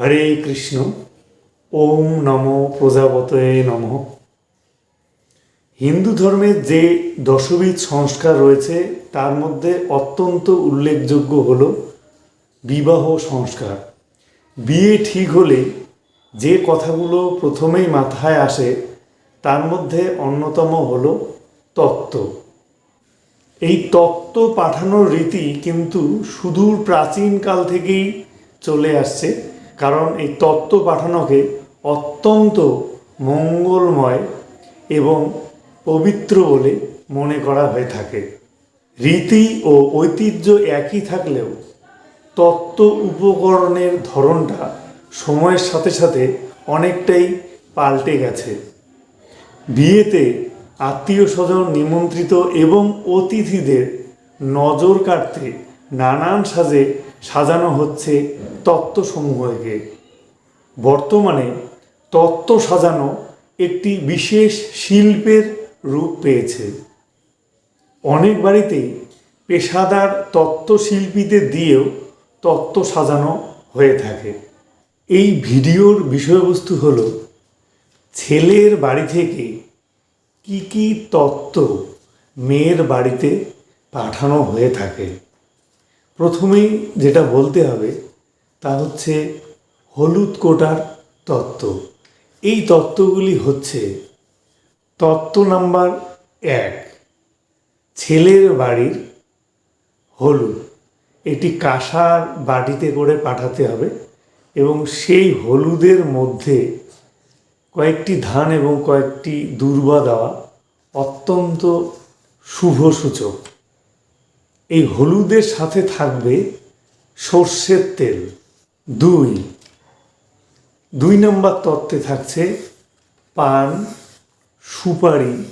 হরে কৃষ্ণ, ওম নম প্রজাপতয়ে নম। হিন্দু ধর্মের যে দশবিধ সংস্কার রয়েছে, তার মধ্যে অত্যন্ত উল্লেখযোগ্য হল বিবাহ সংস্কার। বিয়ে ঠিক হলে যে কথাগুলো প্রথমেই মাথায় আসে, তার মধ্যে অন্যতম হল তত্ত্ব। এই তত্ত্ব পাঠানোর রীতি কিন্তু সুদূর প্রাচীনকাল থেকেই চলে আসছে। কারণ এই তত্ত্ব পাঠানোকে অত্যন্ত মঙ্গলময় এবং পবিত্র বলে মনে করা হয়ে থাকে। রীতি ও ঐতিহ্য একই থাকলেও তত্ত্ব উপকরণের ধরনটা সময়ের সাথে সাথে অনেকটাই পাল্টে গেছে। বিয়েতে আত্মীয় স্বজন নিমন্ত্রিত এবং অতিথিদের নজর কাটতে নানান সাজে সাজানো হচ্ছে তত্ত্বসমূহকে। বর্তমানে তত্ত্ব সাজানো একটি বিশেষ শিল্পের রূপ পেয়েছে। অনেক বাড়িতেই পেশাদার তত্ত্বশিল্পীদের দিয়েও তত্ত্ব সাজানো হয়ে থাকে। এই ভিডিওর বিষয়বস্তু হলো, ছেলের বাড়ি থেকে কি কি তত্ত্ব মেয়ের বাড়িতে পাঠানো হয়ে থাকে। প্রথমেই যেটা বলতে হবে তা হচ্ছে হলুদ কোটার তত্ত্ব। এই তত্ত্বগুলি হচ্ছে তত্ত্ব নাম্বার এক, ছেলের বাড়ির হলুদ। এটি কাঁসার বাটিতে করে পাঠাতে হবে এবং সেই হলুদের মধ্যে কয়েকটি ধান এবং কয়েকটি দুর্বা দেওয়া অত্যন্ত শুভ সূচক। এই হলুদের সাথে থাকবে সর্ষের তেল। দুই। দুই নম্বর তত্ত্বে থাকছে পান, সুপারি,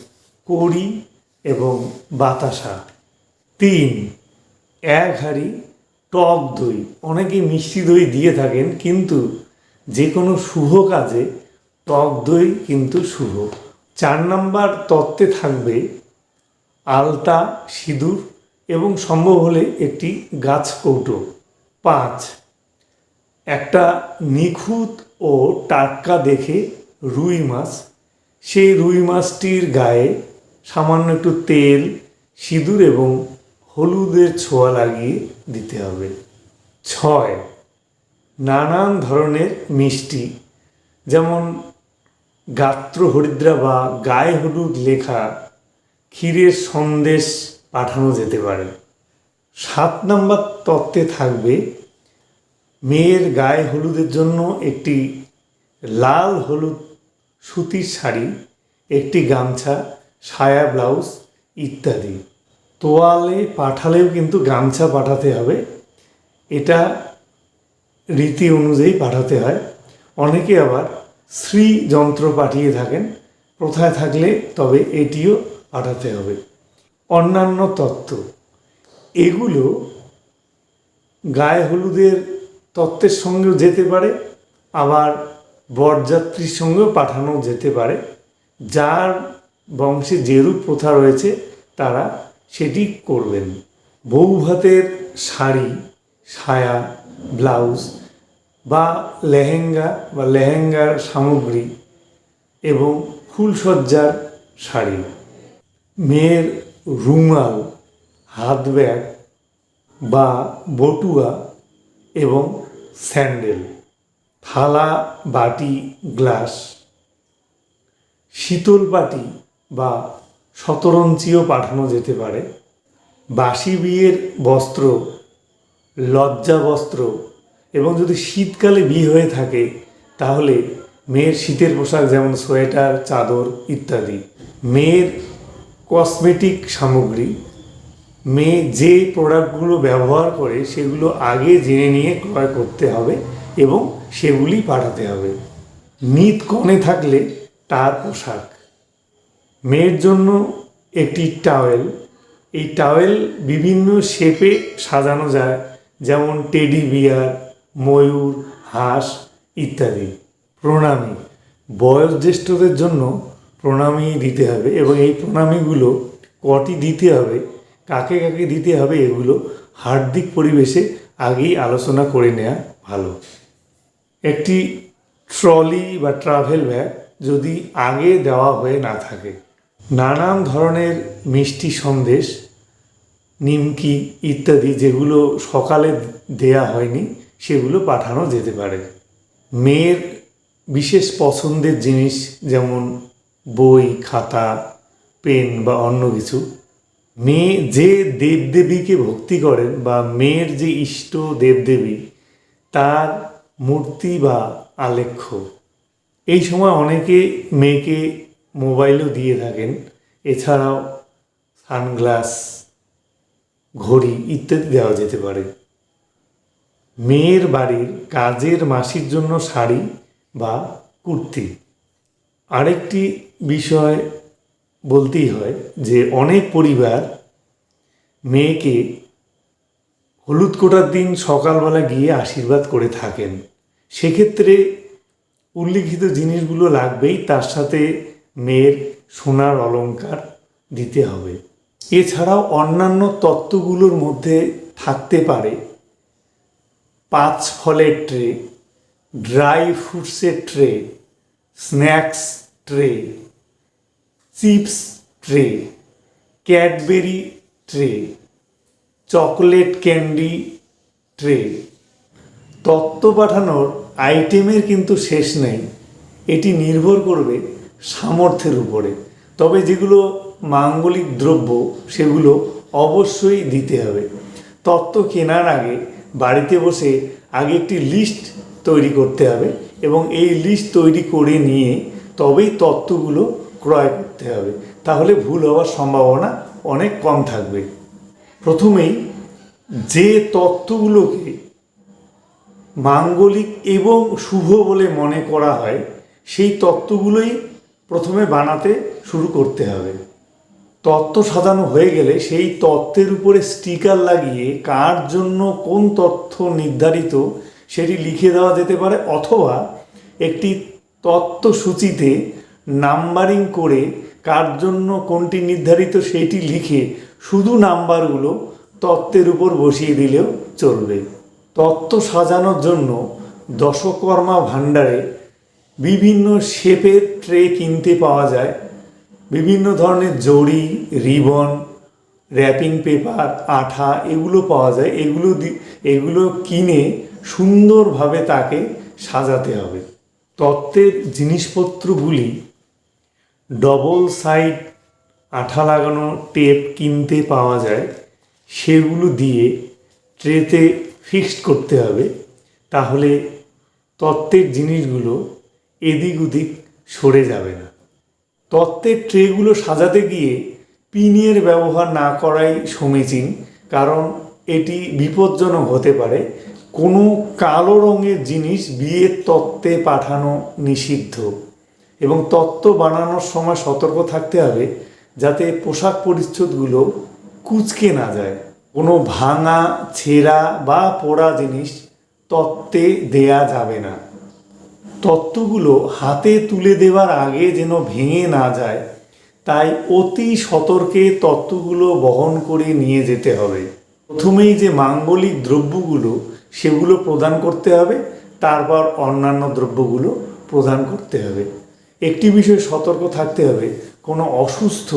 কড়ি এবং বাতাসা। তিন। এক হাঁড়ি টক দই। অনেকে মিষ্টি দই দিয়ে থাকেন, কিন্তু যে কোনো শুভ কাজে টক দই কিন্তু শুভ। চার নাম্বার তত্ত্বে থাকবে আলতা, সিঁদুর এবং সম্ভব হলে একটি গাছ কৌটো। পাঁচ, একটা নিখুঁত ও টাটকা দেখে রুই মাছ। সেই রুই মাছটির গায়ে সামান্য একটু তেল, সিঁদুর এবং হলুদের ছোঁয়া লাগিয়ে দিতে হবে। ছয়, নানান ধরনের মিষ্টি, যেমন গাত্র হরিদ্রা বা গায়ে হলুদ লেখা ক্ষীরের সন্দেশ পাঠানো যেতে পারে। সাত নম্বর তত্ত্বে থাকবে, মেয়ের গায়ে হলুদের জন্য একটি লাল হলুদ সুতির শাড়ি, একটি গামছা, সায়া ব্লাউজ ইত্যাদি। তোয়ালে পাঠালেও কিন্তু গামছা পাঠাতে হবে। এটা রীতি অনুযায়ী পাঠাতে হয়। অনেকে আবার শ্রী যন্ত্র পাঠিয়ে থাকেন। প্রথায় থাকলে তবে এটিও পাঠাতে হবে। অন্যান্য তত্ত্ব। এগুলো গায়ে হলুদের তত্ত্বের সঙ্গেও যেতে পারে, আবার বরযাত্রীর সঙ্গেও পাঠানো যেতে পারে। যার বংশে যেরূপ প্রথা রয়েছে, তারা সেটি করবেন। বউ ভাতের শাড়ি, সায়া, ব্লাউজ বা লেহেঙ্গা বা লেহেঙ্গার সামগ্রী এবং ফুলসজ্জার শাড়ি। মেয়ের রুমাল হাত ব্যাগ বা বটুয়া এবং স্যান্ডেল। থালা, বাটি, গ্লাস। শীতল পাটি বা শতরঞ্চিও পাঠানো যেতে পারে। বাসি বিয়ের বস্ত্র, লজ্জা বস্ত্র এবং যদি শীতকালে বিয়ে হয়ে থাকে, তাহলে মেয়ের শীতের পোশাক যেমন সোয়েটার, চাদর ইত্যাদি। মেয়ের কসমেটিক সামগ্রী। মেয়ে যে প্রোডাক্টগুলো ব্যবহার করে, সেগুলো আগে জেনে নিয়ে ক্রয় করতে হবে এবং সেগুলি পাঠাতে হবে। নিত কনে থাকলে তার পোশাক। মেয়ের জন্য একটি টাওয়েল। এই টাওয়েল বিভিন্ন শেপে সাজানো যায়, যেমন টেডি বিয়ার, ময়ূর, হাঁস ইত্যাদি। প্রণামী। বয়োজ্যেষ্ঠদের জন্য প্রণামী দিতে হবে এবং এই প্রণামীগুলো কটি দিতে হবে, কাকে কাকে দিতে হবে এগুলো হার্দিক পরিবেশে আগেই আলোচনা করে নেওয়া ভালো। একটি ট্রলি বা ট্রাভেল ব্যাগ যদি আগে দেওয়া হয়ে না থাকে, নানান ধরনের মিষ্টি সন্দেশ, নিমকি ইত্যাদি যেগুলো সকালে দেয়া হয়নি, সেগুলো পাঠানো যেতে পারে। মেয়ের বিশেষ পছন্দের জিনিস যেমন বই, খাতা, পেন বা অন্য কিছু। মেয়ে, যে দেবদেবীকে ভক্তি করেন বা মেয়ের যে ইষ্ট দেবদেবী, তার মূর্তি বা আলেখ্য। এই সময় অনেকে মেয়েকে মোবাইলও দিয়ে থাকেন। এছাড়াও সানগ্লাস, ঘড়ি ইত্যাদি দেওয়া যেতে পারে। মেয়ের বাড়ির কাজের মাসির জন্য শাড়ি বা কুর্তি। আরেকটি বিষয় বলতেই হয় যে অনেক পরিবার মেয়েকে হলুদ কোটার দিন সকালবেলা গিয়ে আশীর্বাদ করে থাকেন। সেক্ষেত্রে উল্লিখিত জিনিসগুলো লাগবেই, তার সাথে মেয়ের সোনার অলংকার দিতে হবে। এছাড়াও অন্যান্য তত্ত্বগুলোর মধ্যে থাকতে পারে পাঁচ ফলের tray, dry ফ্রুটসের tray, snacks tray chips tray, Cadbury tray, chocolate candy tray. তত্ত্ব পাঠানোর আইটেমের কিন্তু শেষ নেই। এটি নির্ভর করবে সামর্থ্যের উপরে। তবে যেগুলো মাঙ্গলিক দ্রব্য, সেগুলো অবশ্যই দিতে হবে। তত্ত্ব কেনার আগে বাড়িতে বসে আগে একটি লিস্ট তৈরি করতে হবে এবং এই লিস্ট তৈরি করে নিয়ে তবেই তত্ত্বগুলো ক্রয় করতে হবে। তাহলে ভুল হওয়ার সম্ভাবনা অনেক কম থাকবে। প্রথমেই যে তত্ত্বগুলোকে মাঙ্গলিক এবং শুভ বলে মনে করা হয়, সেই তত্ত্বগুলোই প্রথমে বানাতে শুরু করতে হবে। তত্ত্ব সাজানো হয়ে গেলে সেই তত্ত্বের উপরে স্টিকার লাগিয়ে কার জন্য কোন তথ্য নির্ধারিত সেটি লিখে দেওয়া যেতে পারে, অথবা একটি তত্ত্বসূচিতে নাম্বারিং করে কার জন্য কোনটি নির্ধারিত সেইটি লিখে শুধু নাম্বারগুলো তত্ত্বের উপর বসিয়ে দিলেও চলবে। তত্ত্ব সাজানোর জন্য দশকর্মা ভাণ্ডারে বিভিন্ন শেপের ট্রে কিনতে পাওয়া যায়। বিভিন্ন ধরনের জড়ি, রিবন, র্যাপিং পেপার, আঠা এগুলো পাওয়া যায়। এগুলো এগুলো কিনে সুন্দরভাবে তাকে সাজাতে হবে। তত্ত্বের জিনিসপত্রগুলি ডবল সাইড আঠা লাগানো টেপ কিনতে পাওয়া যায়। সেগুলো দিয়ে ট্রেতে ফিক্সড করতে হবে। তাহলে তত্ত্বের জিনিসগুলো এদিক ওদিক সরে যাবে না। তত্ত্বের ট্রেগুলো সাজাতে গিয়ে পিনের ব্যবহার না করাই সমীচীন, কারণ এটি বিপজ্জনক হতে পারে। কোনো কালো রঙের জিনিস বিয়ের তত্ত্বে পাঠানো নিষিদ্ধ। এবং তত্ত্ব বানানোর সময় সতর্ক থাকতে হবে যাতে পোশাক পরিচ্ছদগুলো কুচকে না যায়। কোনো ভাঙা, ছেঁড়া বা পোড়া জিনিস তত্ত্বে দেয়া যাবে না। তত্ত্বগুলো হাতে তুলে দেওয়ার আগে যেন ভেঙে না যায়, তাই অতি সতর্কে তত্ত্বগুলো বহন করে নিয়ে যেতে হবে। প্রথমেই যে মাঙ্গলিক দ্রব্যগুলো, সেগুলো প্রদান করতে হবে, তারপর অন্যান্য দ্রব্যগুলো প্রদান করতে হবে। একটি বিষয়ে সতর্ক থাকতে হবে। কোনো অসুস্থ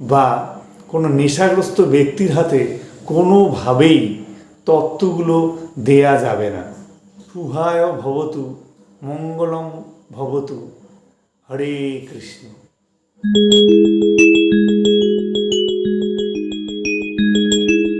বা কোনো নেশাগ্রস্ত ব্যক্তির হাতে কোনোভাবেই তত্ত্বগুলো দেয়া যাবে না। সুহায় ভবতু, মঙ্গলম ভবতু, হরে কৃষ্ণ।